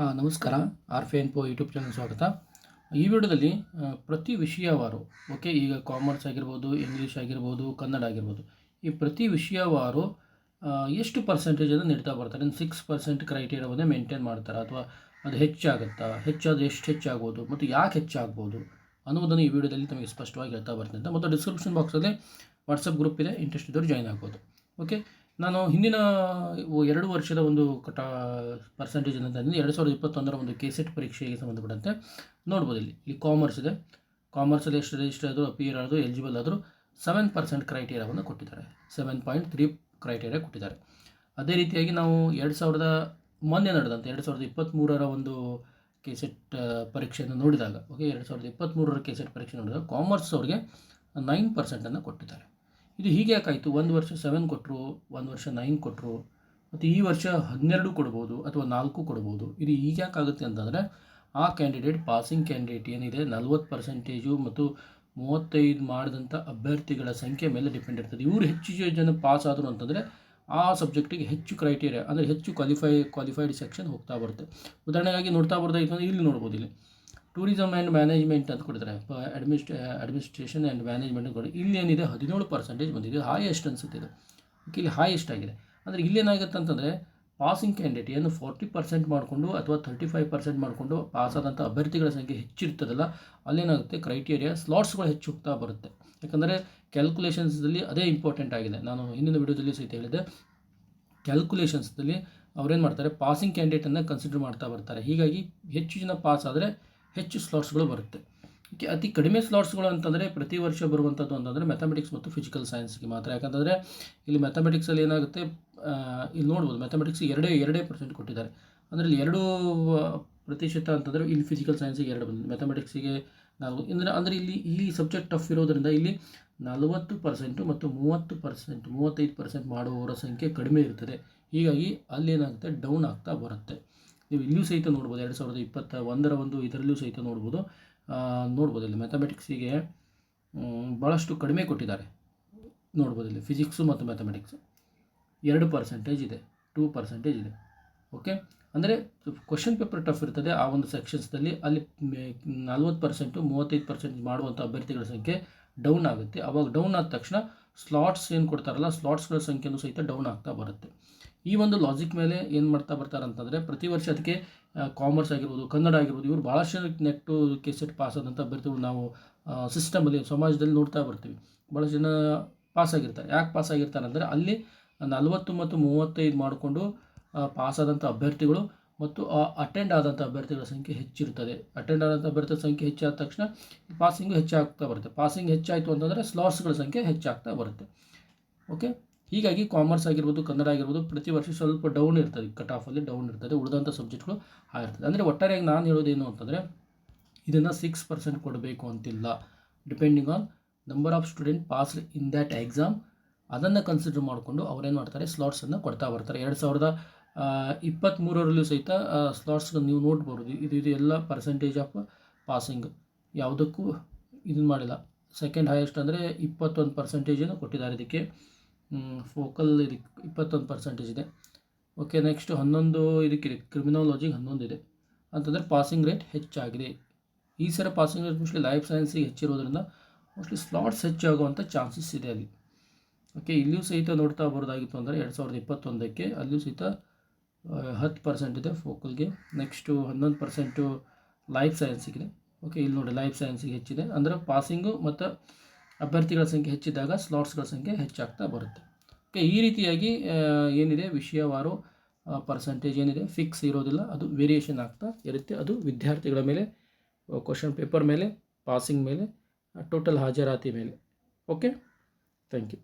ನಮಸ್ಕಾರ. ಆರ್ ಫೆ ಎನ್ ಪೋ ಯೂಟ್ಯೂಬ್ ಚಾನಲ್ ಸ್ವಾಗತ. ಈ ವಿಡಿಯೋದಲ್ಲಿ ಪ್ರತಿ ವಿಷಯವಾರು, ಓಕೆ, ಈಗ ಕಾಮರ್ಸ್ ಆಗಿರ್ಬೋದು, ಇಂಗ್ಲೀಷ್ ಆಗಿರ್ಬೋದು, ಕನ್ನಡ ಆಗಿರ್ಬೋದು, ಈ ಪ್ರತಿ ವಿಷಯವಾರು ಎಷ್ಟು ಪರ್ಸೆಂಟೇಜನ್ನು ನೀಡ್ತಾ ಬರ್ತಾರೆ. ಸಿಕ್ಸ್ ಪರ್ಸೆಂಟ್ ಕ್ರೈಟೀರಿಯಾವನ್ನೇ ಮೇಂಟೈನ್ ಮಾಡ್ತಾರೆ, ಅಥವಾ ಅದು ಹೆಚ್ಚಾಗುತ್ತಾ, ಹೆಚ್ಚಾದರೆ ಎಷ್ಟು ಹೆಚ್ಚಾಗ್ಬೋದು, ಮತ್ತು ಯಾಕೆ ಹೆಚ್ಚಾಗ್ಬೋದು ಅನ್ನೋದನ್ನು ಈ ವಿಡಿಯೋದಲ್ಲಿ ತಮಗೆ ಸ್ಪಷ್ಟವಾಗಿ ಹೇಳ್ತಾ ಬರ್ತೀನಿ ಮತ್ತು ಡಿಸ್ಕ್ರಿಪ್ಷನ್ ಬಾಕ್ಸಲ್ಲಿ ವಾಟ್ಸಪ್ ಗ್ರೂಪ್ ಇದೆ ಇಂಟ್ರೆಸ್ಟ್ ಇದ್ದವರು ಜಾಯ್ನ್ ಆಗ್ಬೋದು, ಓಕೆ? ನಾನು ಹಿಂದಿನ ಎರಡು ವರ್ಷದ ಒಂದು ಕಟ ಪರ್ಸೆಂಟೇಜ್ ಅಂತ ಎರಡು ಸಾವಿರದ ಇಪ್ಪತ್ತೊಂದರ ಒಂದು ಕೆ ಸೆಟ್ ಪರೀಕ್ಷೆಗೆ ಸಂಬಂಧಪಟ್ಟಂತೆ ನೋಡ್ಬೋದು ಇಲ್ಲಿ. ಇಲ್ಲಿ ಕಾಮರ್ಸ್ ಇದೆ. ಕಾಮರ್ಸಲ್ಲಿ ಎಷ್ಟು ರಿಜಿಸ್ಟರ್ ಆದರೂ ಅಪಿಯರ್ ಆದರೂ ಎಲಿಜಿಬಲ್ ಆದರೂ ಸೆವೆನ್ ಪರ್ಸೆಂಟ್ ಕ್ರೈಟೀರಿಯಾವನ್ನು ಕೊಟ್ಟಿದ್ದಾರೆ. ಸೆವೆನ್ ಪಾಯಿಂಟ್ ತ್ರೀ ಕ್ರೈಟೀರಿಯಾ ಕೊಟ್ಟಿದ್ದಾರೆ. ಅದೇ ರೀತಿಯಾಗಿ ನಾವು ಎರಡು ಸಾವಿರದ, ಮೊನ್ನೆ ನಡೆದಂತೆ ಎರಡು ಸಾವಿರದ ಇಪ್ಪತ್ತ್ಮೂರರ ಒಂದು ಕೆ ಸೆಟ್ ಪರೀಕ್ಷೆಯನ್ನು ನೋಡಿದಾಗ ಓಕೆ ಎರಡು ಸಾವಿರದ ಇಪ್ಪತ್ತ್ಮೂರರ ಕೆ ಸೆಟ್ ಪರೀಕ್ಷೆ ನೋಡಿದಾಗ ಕಾಮರ್ಸ್ ಅವ್ರಿಗೆ ನೈನ್ ಪರ್ಸೆಂಟನ್ನು ಕೊಟ್ಟಿದ್ದಾರೆ. ಇದು ಹೀಗೆ ಯಾಕಾಯಿತು? ಒಂದು ವರ್ಷ ಸೆವೆನ್ ಕೊಟ್ಟರು ಒಂದು ವರ್ಷ ನೈನ್ ಕೊಟ್ಟರು ಮತ್ತು ಈ ವರ್ಷ ಹನ್ನೆರಡು ಕೊಡ್ಬೋದು ಅಥವಾ ನಾಲ್ಕು ಕೊಡ್ಬೋದು? ಇದು ಈಗ ಯಾಕಾಗುತ್ತೆ ಅಂತಂದರೆ, ಆ ಕ್ಯಾಂಡಿಡೇಟ್ ಪಾಸಿಂಗ್ ಕ್ಯಾಂಡಿಡೇಟ್ ಏನಿದೆ, ನಲ್ವತ್ತು ಪರ್ಸೆಂಟೇಜು ಮತ್ತು ಮೂವತ್ತೈದು ಮಾಡಿದಂಥ ಅಭ್ಯರ್ಥಿಗಳ ಸಂಖ್ಯೆ ಮೇಲೆ ಡಿಪೆಂಡ್ ಇರ್ತದೆ. ಇವರು ಹೆಚ್ಚು ಜನ ಪಾಸ್ ಆದರು ಅಂತಂದರೆ, ಆ ಸಬ್ಜೆಕ್ಟಿಗೆ ಹೆಚ್ಚು ಕ್ರೈಟೀರಿಯಾ ಅಂದರೆ ಹೆಚ್ಚು ಕ್ವಾಲಿಫೈ ಕ್ವಾಲಿಫೈಡ್ ಸೆಕ್ಷನ್ ಹೋಗ್ತಾ ಬರುತ್ತೆ. ಉದಾಹರಣೆಗಾಗಿ ನೋಡ್ತಾ ಬರ್ದಾಯಿತು ಅಂದರೆ ಇಲ್ಲಿ ನೋಡ್ಬೋದು ಇಲ್ಲಿ. ಟೂರಿಸಮ್ ಆ್ಯಂಡ್ ಮ್ಯಾನೇಜ್ಮೆಂಟ್ ಅಂತ ಕೊಡ್ತಾರೆ. ಅಡ್ಮಿನಿಸ್ಟ್ರೇ ಅಡ್ಮಿನಿಸ್ಟ್ರೇಷನ್ ಆ್ಯಂಡ್ ಮ್ಯಾನೇಜ್ಮೆಂಟ್ ಕೂಡ ಇಲ್ಲಿ ಏನಿದೆ? ಹದಿನೇಳು ಪರ್ಸೆಂಟೇಜ್ ಬಂದಿದೆ. ಹೈಯೆಸ್ಟ್ ಅನಿಸುತ್ತೆ ಇದು. ಇಲ್ಲಿ ಹೈಯೆಸ್ಟ್ ಆಗಿದೆ. ಅಂದರೆ ಇಲ್ಲೇನಾಗುತ್ತೆ ಅಂತಂದರೆ ಪಾಸಿಂಗ್ ಕ್ಯಾಂಡಿಡೇಟ್ ಏನು ಫೋರ್ಟಿ ಪರ್ಸೆಂಟ್ ಮಾಡಿಕೊಂಡು ಅಥವಾ ತರ್ಟಿ ಫೈವ್ ಪರ್ಸೆಂಟ್ ಮಾಡಿಕೊಂಡು ಪಾಸ್ ಆದಂಥ ಅಭ್ಯರ್ಥಿಗಳ ಸಂಖ್ಯೆ ಹೆಚ್ಚಿರ್ತದಲ್ಲ, ಅಲ್ಲೇನಾಗುತ್ತೆ? ಕ್ರೈಟೀರಿಯಾ ಸ್ಲಾಟ್ಸ್ಗಳು ಹೆಚ್ಚು ಹೋಗ್ತಾ ಬರುತ್ತೆ. ಯಾಕಂದರೆ ಕ್ಯಾಲ್ಕುಲೇಷನ್ಸ್ದಲ್ಲಿ ಅದೇ ಇಂಪಾರ್ಟೆಂಟ್ ಆಗಿದೆ. ನಾನು ಹಿಂದಿನ ವಿಡಿಯೋದಲ್ಲಿ ಸಹಿತ ಹೇಳಿದೆ ಕ್ಯಾಲ್ಕುಲೇಷನ್ಸ್ದಲ್ಲಿ ಅವ್ರೇನು ಮಾಡ್ತಾರೆ? ಪಾಸಿಂಗ್ ಕ್ಯಾಂಡಿಡೇಟನ್ನು ಕನ್ಸಿಡರ್ ಮಾಡ್ತಾ ಬರ್ತಾರೆ. ಹೀಗಾಗಿ ಹೆಚ್ಚು ಜನ ಪಾಸ್ ಆದರೆ ಹೆಚ್ಚು ಸ್ಲಾಟ್ಸ್ಗಳು ಬರುತ್ತೆ. ಅತಿ ಕಡಿಮೆ ಸ್ಲಾಟ್ಸ್ಗಳು ಅಂತಂದರೆ ಪ್ರತಿ ವರ್ಷ ಬರುವಂಥದ್ದು ಅಂತಂದರೆ ಮ್ಯಾಥಮೆಟಿಕ್ಸ್ ಮತ್ತು ಫಿಸಿಕಲ್ ಸೈನ್ಸ್ಗೆ ಮಾತ್ರ. ಯಾಕಂತಂದರೆ ಇಲ್ಲಿ ಮ್ಯಾಥಮೆಟಿಕ್ಸಲ್ಲಿ ಏನಾಗುತ್ತೆ ಇಲ್ಲಿ ನೋಡ್ಬೋದು ಮ್ಯಾಥಮೆಟಿಕ್ಸ್ ಎರಡೇ ಎರಡೇ ಪರ್ಸೆಂಟ್ ಕೊಟ್ಟಿದ್ದಾರೆ. ಅಂದರೆ ಇಲ್ಲಿ ಎರಡು ಪ್ರತಿಶತ ಅಂತಂದರೆ ಇಲ್ಲಿ ಫಿಸಿಕಲ್ ಸೈನ್ಸಿಗೆ ಎರಡು ಬಂದಿದೆ. ಮ್ಯಾಥಮೆಟಿಕ್ಸಿಗೆ ನಾವು ಅಂದರೆ ಅಂದರೆ ಇಲ್ಲಿ ಈ ಸಬ್ಜೆಕ್ಟ್ ಟಫ್ ಇರೋದರಿಂದ ಇಲ್ಲಿ ನಲವತ್ತು ಪರ್ಸೆಂಟು ಮತ್ತು ಮೂವತ್ತು ಪರ್ಸೆಂಟ್ ಮೂವತ್ತೈದು ಪರ್ಸೆಂಟ್ ಮಾಡುವವರ ಸಂಖ್ಯೆ ಕಡಿಮೆ ಇರ್ತದೆ. ಹೀಗಾಗಿ ಅಲ್ಲೇನಾಗುತ್ತೆ ಡೌನ್ ಆಗ್ತಾ ಬರುತ್ತೆ. ನೀವು ಇಲ್ಲಿಯೂ ಸಹಿತ ನೋಡ್ಬೋದು, ಎರಡು ಸಾವಿರದ ಇಪ್ಪತ್ತ ಒಂದರ ಒಂದು ಇದರಲ್ಲೂ ಸಹಿತ ನೋಡ್ಬೋದು. ನೋಡ್ಬೋದು ಇಲ್ಲಿ ಮ್ಯಾಥಮೆಟಿಕ್ಸಿಗೆ ಭಾಳಷ್ಟು ಕಡಿಮೆ ಕೊಟ್ಟಿದ್ದಾರೆ. ನೋಡ್ಬೋದು ಇಲ್ಲಿ ಫಿಸಿಕ್ಸು ಮತ್ತು ಮ್ಯಾಥಮೆಟಿಕ್ಸು ಎರಡು ಪರ್ಸೆಂಟೇಜ್ ಇದೆ ಟೂ ಪರ್ಸೆಂಟೇಜ್ ಇದೆ. ಓಕೆ ಅಂದರೆ ಕ್ವಶನ್ ಪೇಪರ್ ಟಫ್ ಇರ್ತದೆ, ಆ ಒಂದು ಸೆಕ್ಷನ್ಸ್ದಲ್ಲಿ ಅಲ್ಲಿ ನಲ್ವತ್ತು ಪರ್ಸೆಂಟು ಮೂವತ್ತೈದು ಪರ್ಸೆಂಟ್ ಮಾಡುವಂಥ ಅಭ್ಯರ್ಥಿಗಳ ಸಂಖ್ಯೆ ಡೌನ್ ಆಗುತ್ತೆ. ಅವಾಗ ಡೌನ್ ಆದ ತಕ್ಷಣ ಸ್ಲಾಟ್ಸ್ ಏನು ಕೊಡ್ತಾರಲ್ಲ ಸ್ಲಾಟ್ಸ್ಗಳ ಸಂಖ್ಯೆನೂ ಸಹಿತ ಡೌನ್ ಆಗ್ತಾ ಬರುತ್ತೆ. ಈ ಒಂದು ಲಾಜಿಕ್ ಮೇಲೆ ಏನು ಮಾಡ್ತಾ ಬರ್ತಾರೆ ಅಂತಂದರೆ ಪ್ರತಿ ವರ್ಷ ಅದಕ್ಕೆ ಕಾಮರ್ಸ್ ಆಗಿರ್ಬೋದು, ಕನ್ನಡ ಆಗಿರ್ಬೋದು, ಇವರು ಭಾಳಷ್ಟು ನೆಟ್ಟು ಕೆ ಸೆಟ್ ಪಾಸ್ ಆದಂಥ ಅಭ್ಯರ್ಥಿಗಳು ನಾವು ಸಿಸ್ಟಮಲ್ಲಿ ಸಮಾಜದಲ್ಲಿ ನೋಡ್ತಾ ಬರ್ತೀವಿ. ಭಾಳಷ್ಟು ಜನ ಪಾಸ್ ಆಗಿರ್ತಾರೆ. ಯಾಕೆ ಪಾಸ್ ಆಗಿರ್ತಾರೆ ಅಂದರೆ ಅಲ್ಲಿ ನಲವತ್ತು ಮತ್ತು ಮೂವತ್ತೈದು ಮಾಡಿಕೊಂಡು ಪಾಸ್ ಆದಂಥ ಅಭ್ಯರ್ಥಿಗಳು ಮತ್ತು ಅಟೆಂಡ್ ಆದಂಥ ಅಭ್ಯರ್ಥಿಗಳ ಸಂಖ್ಯೆ ಹೆಚ್ಚಿರುತ್ತದೆ. ಅಟೆಂಡ್ ಆದಂಥ ಅಭ್ಯರ್ಥಿಗಳ ಸಂಖ್ಯೆ ಹೆಚ್ಚಾದ ತಕ್ಷಣ ಪಾಸಿಂಗು ಹೆಚ್ಚಾಗ್ತಾ ಬರುತ್ತೆ. ಪಾಸಿಂಗ್ ಹೆಚ್ಚಾಯಿತು ಅಂತಂದರೆ ಸ್ಲಾಟ್ಸ್ಗಳ ಸಂಖ್ಯೆ ಹೆಚ್ಚಾಗ್ತಾ ಬರುತ್ತೆ. ಓಕೆ ಹೀಗಾಗಿ ಕಾಮರ್ಸ್ ಆಗಿರ್ಬೋದು, ಕನ್ನಡ ಆಗಿರ್ಬೋದು, ಪ್ರತಿ ವರ್ಷ ಸ್ವಲ್ಪ ಡೌನ್ ಇರ್ತದೆ. ಕಟ್ ಆಫಲ್ಲಿ ಡೌನ್ ಇರ್ತದೆ. ಉಳಿದಂಥ ಸಬ್ಜೆಕ್ಟ್ಗಳು ಆಗಿರ್ತದೆ ಅಂದರೆ ಒಟ್ಟಾರೆಯಾಗಿ ನಾನು ಹೇಳೋದೇನು ಅಂತಂದರೆ, ಇದನ್ನು ಸಿಕ್ಸ್ ಪರ್ಸೆಂಟ್ ಕೊಡಬೇಕು ಅಂತಿಲ್ಲ. Depending on number of student pass in that exam ಅದನ್ನು ಕನ್ಸಿಡರ್ ಮಾಡಿಕೊಂಡು ಅವ್ರೇನು ಮಾಡ್ತಾರೆ? ಸ್ಲಾಟ್ಸನ್ನು ಕೊಡ್ತಾ ಬರ್ತಾರೆ. ಎರಡು ಸಾವಿರದ ಇಪ್ಪತ್ತ್ಮೂರರಲ್ಲೂ ಸಹಿತ ಸ್ಲಾಟ್ಸ್ಗಳು ನೀವು ನೋಡ್ಬೋದು. ಇದು ಇದು ಎಲ್ಲ ಪರ್ಸೆಂಟೇಜ್ ಆಫ್ ಪಾಸಿಂಗ್ ಯಾವುದಕ್ಕೂ ಇದನ್ನು ಮಾಡಿಲ್ಲ. ಸೆಕೆಂಡ್ ಹೈಯೆಸ್ಟ್ ಅಂದರೆ ಇಪ್ಪತ್ತೊಂದು ಪರ್ಸೆಂಟೇಜನ್ನು ಕೊಟ್ಟಿದ್ದಾರೆ ಇದಕ್ಕೆ. ಫೋಕಲ್ ಇದಕ್ಕೆ ಇಪ್ಪತ್ತೊಂದು ಪರ್ಸೆಂಟೇಜ್ ಇದೆ. ಓಕೆ ನೆಕ್ಸ್ಟ್ ಹನ್ನೊಂದು ಇದಕ್ಕಿದೆ. ಕ್ರಿಮಿನಾಲಜಿಗೆ ಹನ್ನೊಂದು ಇದೆ ಅಂತಂದರೆ ಪಾಸಿಂಗ್ ರೇಟ್ ಹೆಚ್ಚಾಗಿದೆ. ಈ ಸರ ಪಾಸಿಂಗ್ ರೇಟ್ ಮೋಸ್ಟ್ಲಿ ಲೈಫ್ ಸೈನ್ಸಿಗೆ ಹೆಚ್ಚಿರೋದ್ರಿಂದ ಮೋಸ್ಟ್ಲಿ ಸ್ಲಾಟ್ಸ್ ಹೆಚ್ಚಾಗುವಂಥ ಚಾನ್ಸಸ್ ಇದೆ ಅಲ್ಲಿ. ಓಕೆ ಇಲ್ಲಿಯೂ ಸಹಿತ ನೋಡ್ತಾ ಬರೋದಾಗಿತ್ತು ಅಂದರೆ ಎರಡು ಸಾವಿರದ ಇಪ್ಪತ್ತೊಂದಕ್ಕೆ ಅಲ್ಲಿಯೂ ಸಹಿತ ಹತ್ತು ಪರ್ಸೆಂಟ್ ಇದೆ ಫೋಕಲ್ಗೆ ನೆಕ್ಸ್ಟು ಹನ್ನೊಂದು ಪರ್ಸೆಂಟು ಲೈಫ್ ಸೈನ್ಸಿಗಿದೆ ಓಕೆ ಇಲ್ಲಿ ನೋಡಿ ಲೈಫ್ ಸೈನ್ಸಿಗೆ ಹೆಚ್ಚಿದೆ. ಅಂದರೆ ಪಾಸಿಂಗು ಮತ್ತು ಅಭ್ಯರ್ಥಿಗಳ ಸಂಖ್ಯೆ ಹೆಚ್ಚಿದಾಗ ಸ್ಲಾಟ್ಸ್ಗಳ ಸಂಖ್ಯೆ ಹೆಚ್ಚಾಗ್ತಾ ಬರುತ್ತೆ. ಓಕೆ ಈ ರೀತಿಯಾಗಿ ಏನಿದೆ, ವಿಷಯವಾರು ಪರ್ಸೆಂಟೇಜ್ ಏನಿದೆ ಫಿಕ್ಸ್ ಇರೋದಿಲ್ಲ. ಅದು ವೇರಿಯೇಷನ್ ಆಗ್ತಾ ಇರುತ್ತೆ. ಅದು ವಿದ್ಯಾರ್ಥಿಗಳ ಮೇಲೆ ಕ್ವಶನ್ ಪೇಪರ್ ಮೇಲೆ ಪಾಸಿಂಗ್ ಮೇಲೆ ಟೋಟಲ್ ಹಾಜರಾತಿ ಮೇಲೆ. Okay thank you